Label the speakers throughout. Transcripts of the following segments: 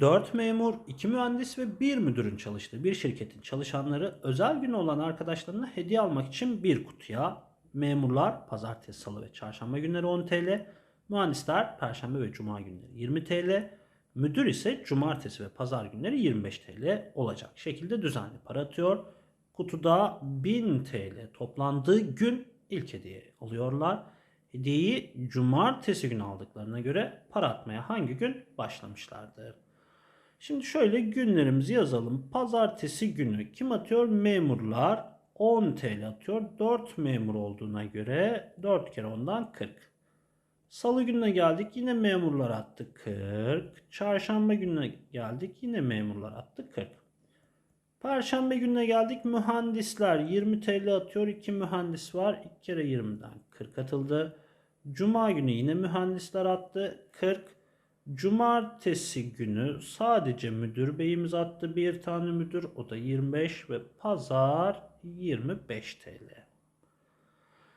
Speaker 1: 4 memur, 2 mühendis ve 1 müdürün çalıştığı bir şirketin çalışanları özel günü olan arkadaşlarına hediye almak için bir kutuya memurlar pazartesi, salı ve çarşamba günleri 10 TL, mühendisler perşembe ve cuma günleri 20 TL, müdür ise cumartesi ve pazar günleri 25 TL olacak şekilde düzenli para atıyor. Kutuda 1000 TL toplandığı gün ilk hediye alıyorlar. Hediyeyi cumartesi günü aldıklarına göre para atmaya hangi gün başlamışlardır? Şimdi şöyle günlerimizi yazalım. Pazartesi günü kim atıyor? Memurlar 10 TL atıyor. 4 memur olduğuna göre 4 kere 10'dan 40. Salı gününe geldik yine memurlar attı 40. Çarşamba gününe geldik yine memurlar attı 40. Perşembe gününe geldik mühendisler 20 TL atıyor. 2 mühendis var. 2 kere 20'den 40 atıldı. Cuma günü yine mühendisler attı 40. Cumartesi günü sadece müdür beyimiz attı bir tane müdür o da 25 ve pazar 25 TL.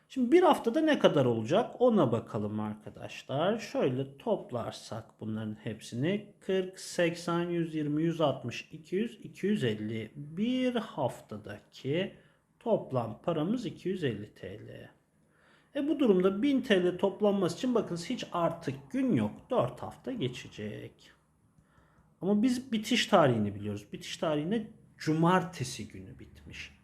Speaker 1: Şimdi bir haftada ne kadar olacak ona bakalım arkadaşlar. Şöyle toplarsak bunların hepsini 40, 80, 120, 160, 200, 250. Bir haftadaki toplam paramız 250 TL. E bu durumda 1000 TL toplanması için bakınız hiç artık gün yok. 4 hafta geçecek. Ama biz bitiş tarihini biliyoruz. Bitiş tarihine cumartesi günü bitmiş.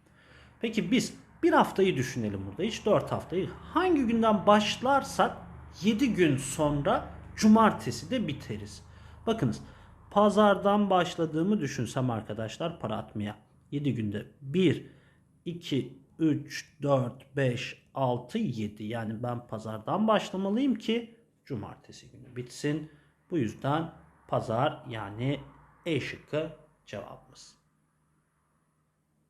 Speaker 1: Peki biz bir haftayı düşünelim burada. Hiç 4 haftayı. Hangi günden başlarsak 7 gün sonra cumartesi de biteriz. Bakınız pazardan başladığımı düşünsem arkadaşlar para atmaya. 7 günde 1, 2, 3, 4, 5, 6, 7. Yani ben pazardan başlamalıyım ki cumartesi günü bitsin. Bu yüzden pazar yani E şıkkı cevabımız.